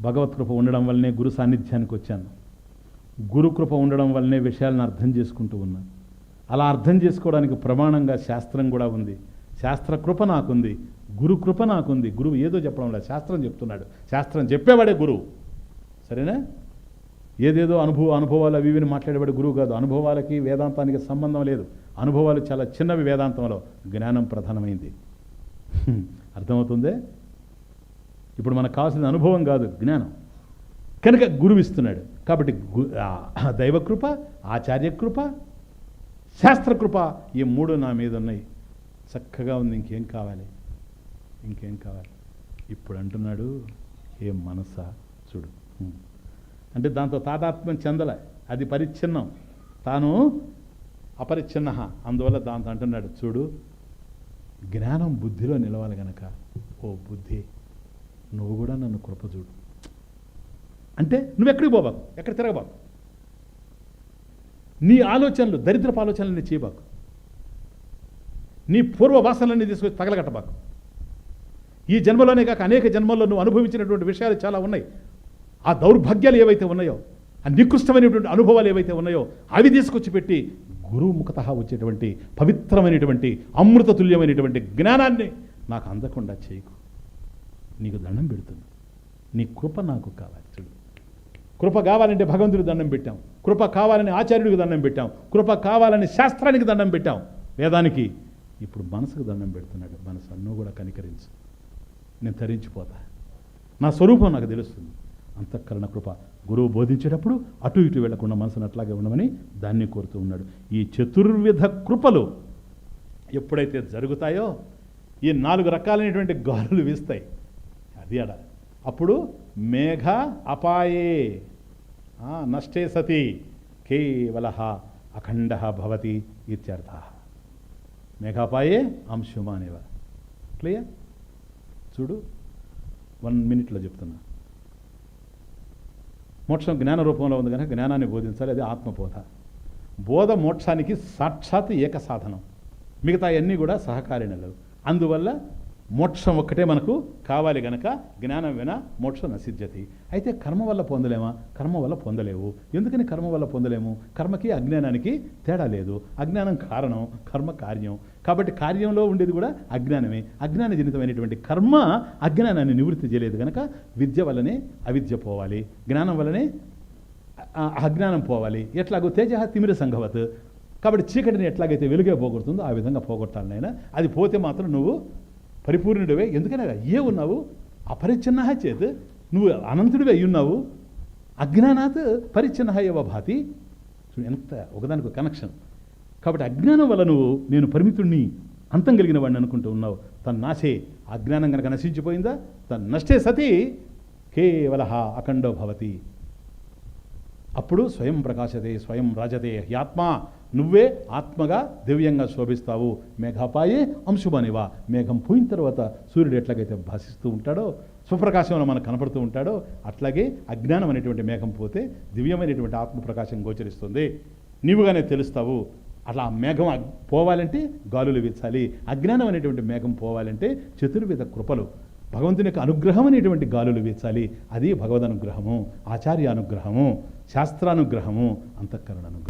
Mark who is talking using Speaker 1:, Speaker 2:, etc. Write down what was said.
Speaker 1: భగవత్ కృప ఉండడం వల్లనే గురు సాన్నిధ్యానికి వచ్చాను. గురుకృప ఉండడం వల్లనే విషయాలను అర్థం చేసుకుంటూ ఉన్నాను అలా అర్థం చేసుకోవడానికి ప్రమాణంగా శాస్త్రం కూడా ఉంది. శాస్త్రకృప నాకుంది. గురుకృప నాకుంది. గురువు ఏదో చెప్పడం లేదు. శాస్త్రం చెప్తున్నాడు. శాస్త్రం చెప్పేవాడే గురువు సరేనా? ఏదేదో అనుభవ అనుభవాలు అవి ఇవిని మాట్లాడేవాడు గురువు కాదు. అనుభవాలకి వేదాంతానికి సంబంధం లేదు. అనుభవాలు చాలా చిన్నవి వేదాంతంలో. జ్ఞానం ప్రధానమైంది. అర్థమవుతుందే? ఇప్పుడు మనకు కావాల్సిన అనుభవం కాదు జ్ఞానం. కనుక గురువు ఇస్తున్నాడు కాబట్టి దైవకృప ఆచార్యకృప శాస్త్రకృప ఈ మూడు నా మీద ఉన్నాయి. చక్కగా ఉంది ఇంకేం కావాలి? ఇంకేం కావాలి? ఇప్పుడు అంటున్నాడు ఏ మనసా చూడు. అంటే దాంతో తాదాత్మ్యం చెందలే. అది పరిచ్ఛిన్నం. తాను అపరిచ్ఛిన్న. అందువల్ల దాంతో అంటున్నాడు చూడు జ్ఞానం బుద్ధిలో నిలవాలి గనక ఓ బుద్ధి. నువ్వు కూడా నన్ను కృప చూడు. అంటే నువ్వు ఎక్కడికి పోబాకు? ఎక్కడ తిరగబాకు? నీ ఆలోచనలు దరిద్రపు ఆలోచనలన్నీ చేయబాకు. నీ పూర్వ వాసనలన్నీ తీసుకొచ్చి తగలగట్టబాకు. ఈ జన్మలోనే కాక అనేక జన్మల్లో నువ్వు అనుభవించినటువంటి విషయాలు చాలా ఉన్నాయి. ఆ దౌర్భాగ్యాలు ఏవైతే ఉన్నాయో ఆ నికృష్టమైనటువంటి అనుభవాలు ఏవైతే ఉన్నాయో అవి తీసుకొచ్చి పెట్టి గురువు ముఖత వచ్చేటువంటి పవిత్రమైనటువంటి అమృతతుల్యమైనటువంటి జ్ఞానాన్ని నాకు అందకుండా చేయకు. నీకు దండం పెడుతుంది నీ కృప నాకు కావాలి. చూడు. కృప కావాలంటే భగవంతుడికి దండం పెట్టాం. కృప కావాలని ఆచార్యుడికి దండం పెట్టాం. కృప కావాలని శాస్త్రానికి దండం పెట్టాం. వేదానికి ఇప్పుడు మనసుకు దండం పెడుతున్నాడు. మనసు అన్నో కూడా కనికరించు. నేను తరించిపోతా. నా స్వరూపం నాకు తెలుస్తుంది. అంతఃకరణ కృప. గురువు బోధించేటప్పుడు అటు ఇటు వెళ్ళకుండా మనసును అట్లాగే ఉండమని దాన్ని కోరుతూ ఉన్నాడు. ఈ చతుర్విధ కృపలు ఎప్పుడైతే జరుగుతాయో ఈ నాలుగు రకాలైనటువంటి గాలులు వీస్తాయి. అది అడ. అప్పుడు మేఘ అపాయే. ఆ, నష్టే సతి. కేవల అఖండ భవతి ఇత్యర్థ. మేఘాపాయే అంశుమానేవ క్లియర్? చూడు వన్ మినిట్లో చెప్తున్నా. మోక్షం జ్ఞాన రూపంలో ఉంది కనుక జ్ఞానాన్ని బోధించాలి అది ఆత్మబోధ. బోధ మోక్షానికి సాక్షాత్ ఏక సాధనం. మిగతా అన్నీ కూడా సహకారిణలు. అందువల్ల మోక్షం ఒక్కటే మనకు కావాలి గనక జ్ఞానం విన మోక్షం నసిద్ధ్యతి అయితే కర్మ వల్ల పొందలేమా? కర్మ వల్ల పొందలేవు. ఎందుకని కర్మ వల్ల పొందలేము? కర్మకి అజ్ఞానానికి తేడా లేదు. అజ్ఞానం కారణం కర్మ కార్యం. కాబట్టి కార్యంలో ఉండేది కూడా అజ్ఞానమే. అజ్ఞాన జనితమైనటువంటి కర్మ అజ్ఞానాన్ని నివృత్తి చేయలేదు కనుక విద్య వల్లనే అవిద్య పోవాలి. జ్ఞానం వల్లనే అజ్ఞానం పోవాలి. ఎట్లాగో తేజ తిమిర సంఘవత్ కాబట్టి చీకటిని ఎట్లాగైతే వెలుగే పోగొడుతుందో ఆ విధంగా పోగొట్టాలి నాయన. అది పోతే మాత్రం నువ్వు పరిపూర్ణుడివే. ఎందుకనగా ఏ ఉన్నావు? అపరిచ్ఛిన్న చేత్. నువ్వు అనంతుడివే అయి ఉన్నావు అజ్ఞానాత్ పరిచ్ఛిన్న ఏవ భాతి. ఎంత ఒకదానికి కనెక్షన్ కాబట్టి అజ్ఞానం వల్ల నువ్వు నేను పరిమితుణ్ణి అంతం కలిగిన వాడిని అనుకుంటూ ఉన్నావు. తన నాశే అజ్ఞానం కనుక నశించిపోయిందా? తన నష్టే సతి కేవల అఖండో భవతి. అప్పుడు స్వయం ప్రకాశతే స్వయం రాజతే హ్యాత్మ నువ్వే ఆత్మగా దివ్యంగా శోభిస్తావు. మేఘాపాయే అంశుమనివా. మేఘం పోయిన తర్వాత సూర్యుడు ఎట్లాగైతే భాషిస్తూ ఉంటాడో స్వప్రకాశంలో మనకు కనపడుతూ ఉంటాడో అట్లాగే అజ్ఞానం అనేటువంటి మేఘం పోతే దివ్యమైనటువంటి ఆత్మప్రకాశం గోచరిస్తుంది. నీవుగానే తెలుస్తావు. అట్లా ఆ మేఘం పోవాలంటే గాలులు వీచాలి. అజ్ఞానం అనేటువంటి మేఘం పోవాలంటే చతుర్విధ కృపలు. భగవంతుని యొక్క అనుగ్రహం అనేటువంటి గాలులు వీచాలి. అది భగవద్ అనుగ్రహము ఆచార్య అనుగ్రహము శాస్త్రానుగ్రహము అంతఃకరణ అనుగ్రహం